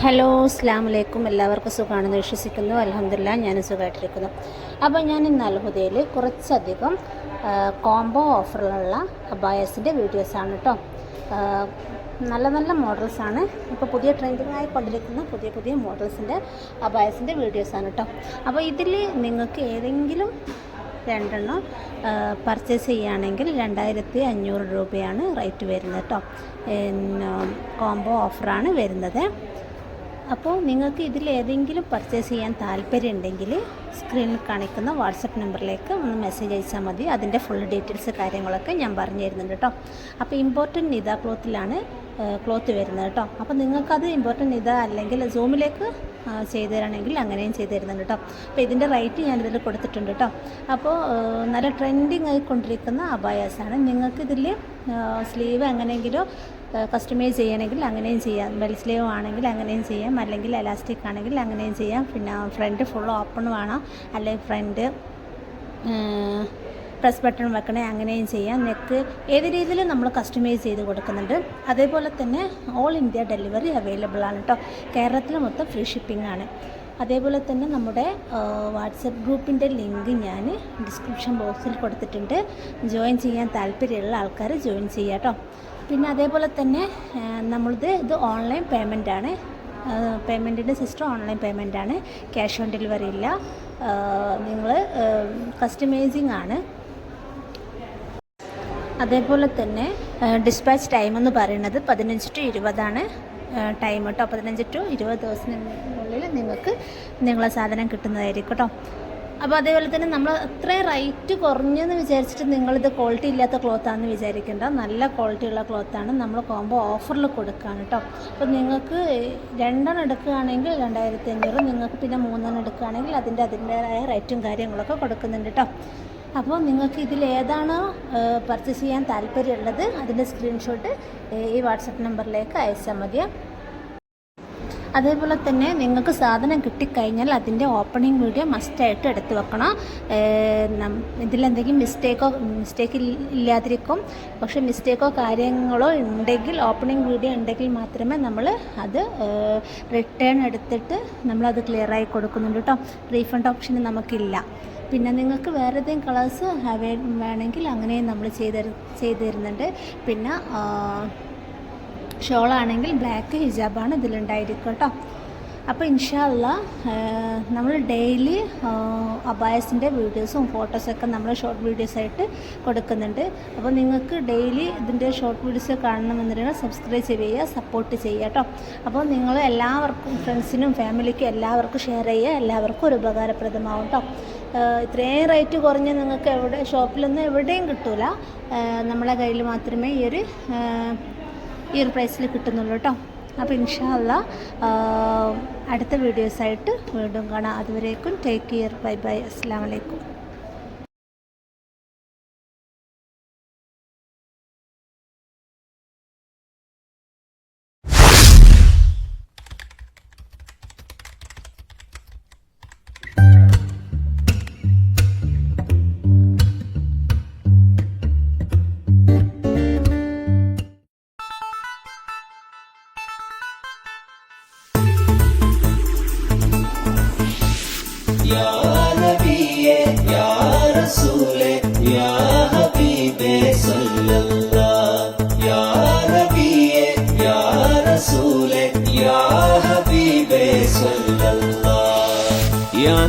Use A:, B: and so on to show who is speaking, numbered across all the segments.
A: Hello അസ്ലാം വലൈക്കും എല്ലാവർക്കും സുഖമാണെന്ന് വിശ്വസിക്കുന്നു. അലഹമില്ല ഞാൻ സുഖമായിട്ടിരിക്കുന്നു. അപ്പോൾ ഞാൻ ഇന്ന് അൽഹുദയിൽ കുറച്ചധികം കോംബോ ഓഫറിലുള്ള അബായസിന്റെ വീഡിയോസാണ് കേട്ടോ നല്ല നല്ല മോഡൽസാണ് ഇപ്പോൾ പുതിയ ട്രെൻഡിങ് ആയിക്കൊണ്ടിരിക്കുന്ന പുതിയ പുതിയ മോഡൽസിന്റെ അബായസിന്റെ വീഡിയോസാണ് കേട്ടോ അപ്പോൾ ഇതിൽ നിങ്ങൾക്ക് ഏതെങ്കിലും രണ്ടെണ്ണം പർച്ചേസ് ചെയ്യുകയാണെങ്കിൽ രണ്ടായിരത്തി അഞ്ഞൂറ് രൂപയാണ് റേറ്റ് വരുന്നത് കേട്ടോ കോംബോ ഓഫറാണ് വരുന്നത്. അപ്പോൾ നിങ്ങൾക്ക് ഇതിൽ ഏതെങ്കിലും പർച്ചേസ് ചെയ്യാൻ താല്പര്യം ഉണ്ടെങ്കിൽ സ്ക്രീനിൽ കാണിക്കുന്ന വാട്സപ്പ് നമ്പറിലേക്ക് ഒന്ന് മെസ്സേജ് അയച്ചാൽ മതി. അതിന്റെ ഫുൾ ഡീറ്റെയിൽസ് കാര്യങ്ങളൊക്കെ ഞാൻ പറഞ്ഞു തരുന്നുണ്ട് കേട്ടോ. അപ്പോൾ ഇമ്പോർട്ടന്റ് നിത ക്ലോത്തിലാണ് ക്ലോത്ത് വരുന്നത് കേട്ടോ. അപ്പോൾ നിങ്ങൾക്കത് ഇമ്പോർട്ടന്റ് നിത അല്ലെങ്കിൽ സൂമിലേക്ക് ചെയ്തു തരണമെങ്കിൽ അങ്ങനെയും ചെയ്തു തരുന്നുണ്ട് കേട്ടോ. അപ്പോൾ ഇതിന്റെ റേറ്റ് ഞാനിതിൽ കൊടുത്തിട്ടുണ്ട് കേട്ടോ. അപ്പോൾ നല്ല ട്രെൻഡിങ് ആയിക്കൊണ്ടിരിക്കുന്ന അബായാസാണ്. നിങ്ങൾക്കിതിൽ സ്ലീവ് എങ്ങനെയെങ്കിലും കസ്റ്റമൈസ് ചെയ്യണമെങ്കിൽ അങ്ങനെയും ചെയ്യാം. ബെൽ സ്ലീവ് ആണെങ്കിൽ അങ്ങനെയും ചെയ്യാം. അല്ലെങ്കിൽ എലാസ്റ്റിക് ആണെങ്കിൽ അങ്ങനെയും ചെയ്യാം. പിന്നെ ഫ്രണ്ട് ഫുൾ ഓപ്പൺ വേണം. അല്ലെങ്കിൽ ഫ്രണ്ട് പ്രസ് ബട്ടൺ വെക്കണേ അങ്ങനെയും ചെയ്യാം. നെക്ക് ഏത് രീതിയിലും നമ്മൾ കസ്റ്റമൈസ് ചെയ്ത് കൊടുക്കുന്നുണ്ട്. അതേപോലെ തന്നെ ഓൾ ഇന്ത്യ ഡെലിവറി അവൈലബിൾ ആണ് കേട്ടോ കേരളത്തിൽ മൊത്തം ഫ്രീ ഷിപ്പിംഗ് ആണ്. അതേപോലെ തന്നെ നമ്മുടെ വാട്സപ്പ് ഗ്രൂപ്പിന്റെ ലിങ്ക് ഞാൻ ഡിസ്ക്രിപ്ഷൻ ബോക്സിൽ കൊടുത്തിട്ടുണ്ട്. ജോയിൻ ചെയ്യാൻ താല്പര്യമുള്ള ആൾക്കാർ ജോയിൻ ചെയ്യാം കേട്ടോ പിന്നെ അതേപോലെ തന്നെ നമ്മളിത് ഇത് ഓൺലൈൻ പേയ്മെന്റ് ആണ്. പേയ്മെന്റിന്റെ സിസ്റ്റം ഓൺലൈൻ പേയ്മെന്റ് ആണ്. ക്യാഷ് ഓൺ ഡെലിവറി ഇല്ല. നിങ്ങൾ കസ്റ്റമൈസിങ് ആണ്. അതേപോലെ തന്നെ ഡിസ്പാച്ച് ടൈം എന്ന് പറയുന്നത് പതിനഞ്ച് ടു ഇരുപതാണ് ടൈം കേട്ടോ പതിനഞ്ച് ടു ഇരുപത് ദിവസത്തിനുള്ളിൽ നിങ്ങൾക്ക് നിങ്ങളെ സാധനം കിട്ടുന്നതായിരിക്കും കേട്ടോ അപ്പോൾ അതേപോലെ തന്നെ നമ്മൾ അത്രയും റേറ്റ് കുറഞ്ഞെന്ന് വിചാരിച്ചിട്ട് നിങ്ങളിത് ക്വാളിറ്റി ഇല്ലാത്ത ക്ലോത്താണെന്ന് വിചാരിക്കേണ്ട. നല്ല ക്വാളിറ്റി ഉള്ള ക്ലോത്താണ് നമ്മൾ കോമ്പോ ഓഫറിൽ കൊടുക്കുകയാണ് കേട്ടോ അപ്പോൾ നിങ്ങൾക്ക് രണ്ടെണ്ണം എടുക്കുകയാണെങ്കിൽ രണ്ടായിരത്തി അഞ്ഞൂറ് നിങ്ങൾക്ക് പിന്നെ മൂന്നെണ്ണം എടുക്കുകയാണെങ്കിൽ അതിന്റെ അതിന്റേതായ റേറ്റും കാര്യങ്ങളൊക്കെ കൊടുക്കുന്നുണ്ട് കേട്ടോ അപ്പോൾ നിങ്ങൾക്ക് ഇതിൽ ഏതാണോ പർച്ചേസ് ചെയ്യാൻ താല്പര്യമുള്ളത് അതിന്റെ സ്ക്രീൻഷോട്ട് ഈ വാട്സപ്പ് നമ്പറിലേക്ക് അയച്ചാൽ മതി അതേപോലെ തന്നെ നിങ്ങൾക്ക് സാധനം കിട്ടിക്കഴിഞ്ഞാൽ അതിന്റെ ഓപ്പണിംഗ് വീഡിയോ മസ്റ്റായിട്ട് എടുത്തു വെക്കണം. ഇതിലെന്തെങ്കിലും മിസ്റ്റേക്കോ മിസ്റ്റേക്ക് ഇല്ലാതിരിക്കും. പക്ഷേ മിസ്റ്റേക്കോ കാര്യങ്ങളോ ഉണ്ടെങ്കിൽ ഓപ്പണിംഗ് വീഡിയോ ഉണ്ടെങ്കിൽ മാത്രമേ നമ്മൾ അത് റിട്ടേൺ എടുത്തിട്ട് നമ്മളത് ക്ലിയറായി കൊടുക്കുന്നുണ്ട് കേട്ടോ റീഫണ്ട് ഓപ്ഷൻ നമുക്കില്ല. പിന്നെ നിങ്ങൾക്ക് വേറെ ഏതെങ്കിലും കളേഴ്സ് വേണമെങ്കിൽ അങ്ങനെയും നമ്മൾ ചെയ്ത് ചെയ്തു തരുന്നുണ്ട് പിന്നെ ഷോളാണെങ്കിൽ ബ്ലാക്ക് ഹിജാബാണ് ഇതിലുണ്ടായിരിക്കും കേട്ടോ അപ്പോൾ ഇൻഷാല്ല നമ്മൾ ഡെയിലി അബായസിന്റെ വീഡിയോസും ഫോട്ടോസൊക്കെ നമ്മൾ ഷോർട്ട് വീഡിയോസായിട്ട് കൊടുക്കുന്നുണ്ട്. അപ്പോൾ നിങ്ങൾക്ക് ഡെയിലി ഇതിന്റെ ഷോർട്ട് വീഡിയോസ് കാണണമെന്നുണ്ടെങ്കിൽ സബ്സ്ക്രൈബ് ചെയ്യുക സപ്പോർട്ട് ചെയ്യുക കേട്ടോ അപ്പോൾ നിങ്ങൾ എല്ലാവർക്കും ഫ്രണ്ട്സിനും ഫാമിലിക്കും എല്ലാവർക്കും ഷെയർ ചെയ്യുക എല്ലാവർക്കും ഒരു ഉപകാരപ്രദമാവും കേട്ടോ ഇത്രയും റേറ്റ് കുറഞ്ഞ് നിങ്ങൾക്ക് എവിടെ ഷോപ്പിലൊന്നും എവിടെയും കിട്ടില്ല നമ്മളെ കയ്യിൽ മാത്രമേ ഈ ഒരു ഈ ഒരു പ്രൈസിൽ കിട്ടുന്നുള്ളൂ കേട്ടോ അപ്പോൾ ഇൻഷാല്ല അടുത്ത വീഡിയോസായിട്ട് വീണ്ടും കാണാം. അതുവരേക്കും ടേക്ക് കെയർ ബൈ ബൈ അസ്സാം വലൈക്കും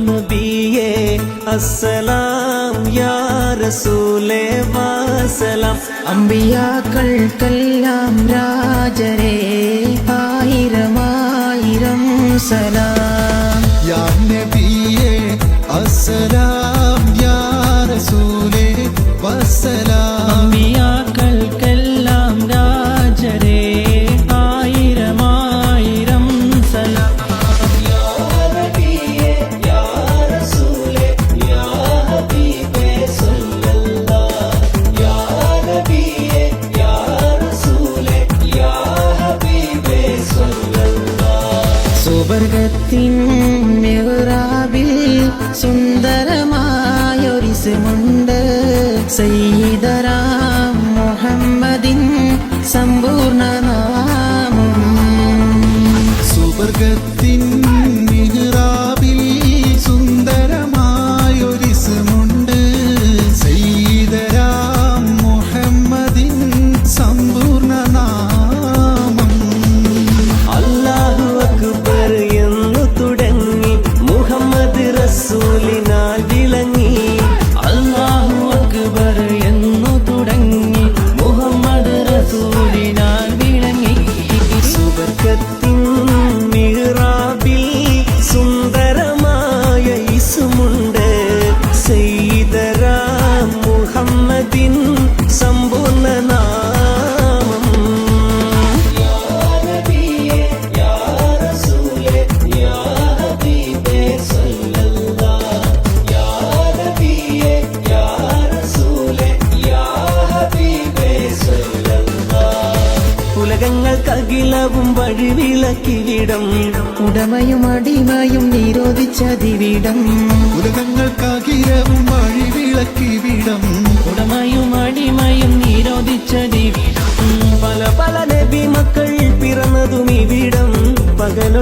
B: നബിയേ അസ്സലാം യാ റസൂലേ വാസലാം
C: അമ്പിയാക്കൾക്കെല്ലാം രാജരേ ആയിരമായിരം സലാം.
D: യാ നബിയേ അസ്സലാം യാ റസൂലേ വസലാം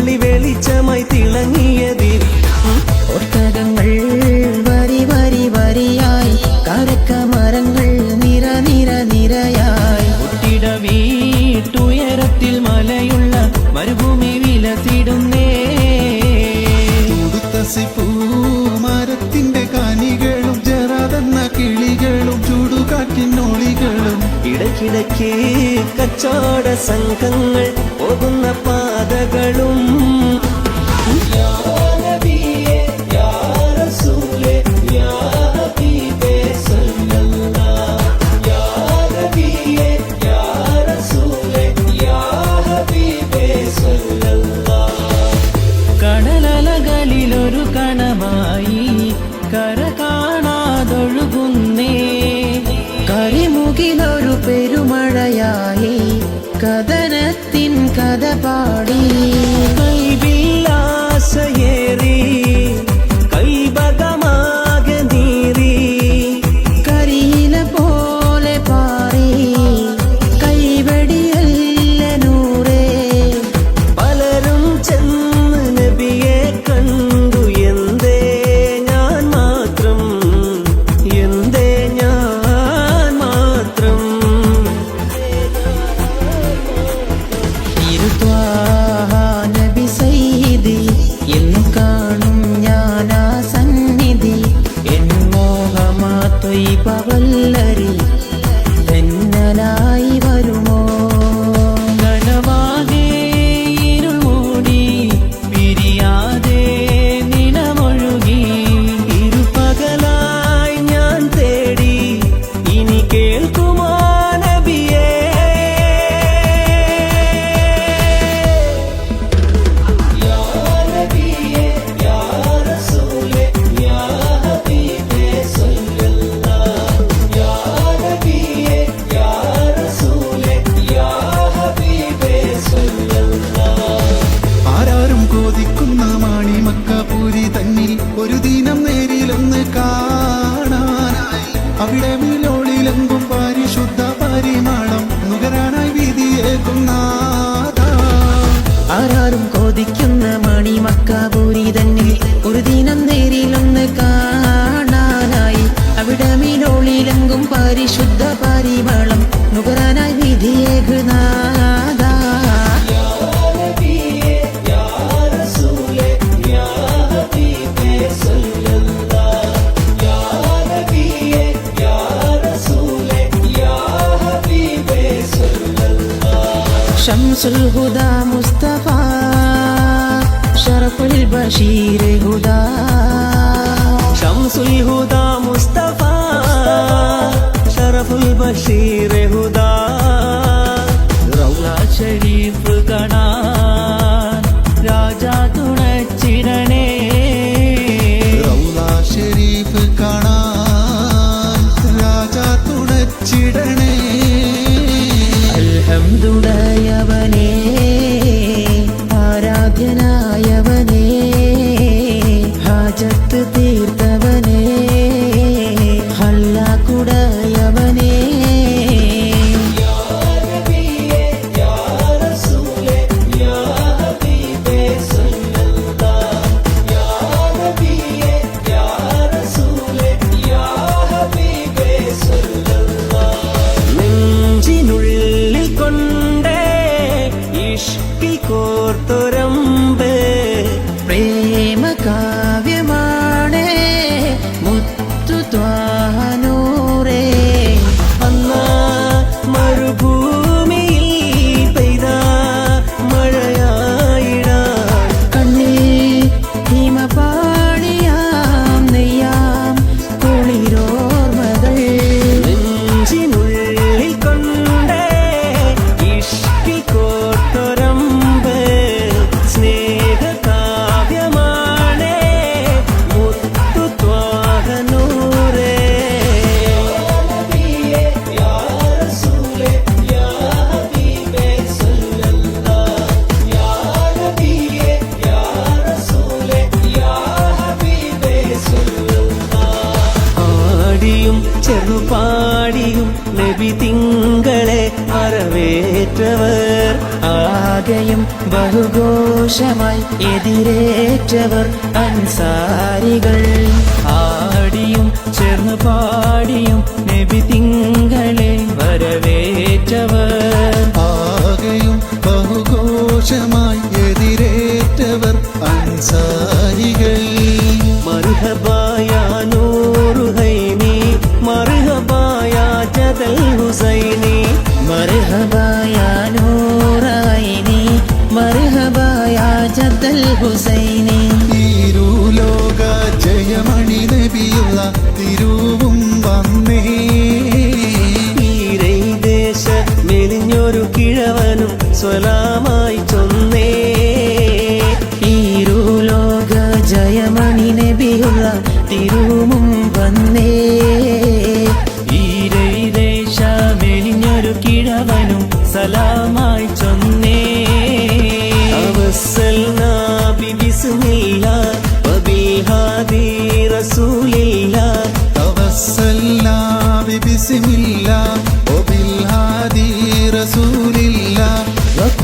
D: ഒളി വെളിച്ചമായി തിളങ്ങിയതിൽ.
C: ഒട്ടകങ്ങൾ വരി വരി വരിയായി കരക്ക മരങ്ങൾ നിര നിര നിരയായി. ഒട്ടിട വീട്ടുയരത്തിൽ മലയുള്ള മരുഭൂമി വിലസിടുന്നേ.
B: മരത്തിന്റെ കാനികളും ജറാതെന്ന കിളികളും ചൂടുകാറ്റിനോളികളും.
D: ഇടക്കിടക്കേ കച്ചവട സംഘങ്ങൾ പോകുന്ന
C: കഥകളും شمس
D: الهدى مصطفى شرف البشير
C: هدى شمس الهدى مصطفى
D: شرف البشير هدى رولا شريف கணான் ராஜா துணச்சிரனே ரவுலா ஷெரீஃப் காணான் ராஜா
C: துணச்சிடனே அல்ஹம்துட എതിരേറ്റവർ അൻസാരികൾ. ആടിയും ചേർന്ന് പാടിയും നബി തിങ്കളെ വരവേറ്റവർ.
B: ആകെയും ബഹുഘോഷമായി എതിരേറ്റവർ അൻസാരികൾ.
D: മർഹബായ
B: 似乎随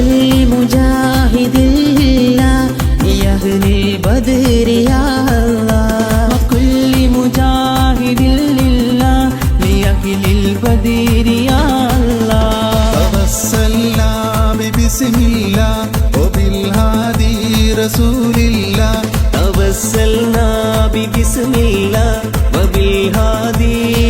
C: وكل مجاهد لله لأهل البدر يا الله وكل مجاهد لله لأهل البدر يا الله
B: توسلنا ببسم الله وبالهادي رسول الله
D: توسلنا ببسم الله وبالهادي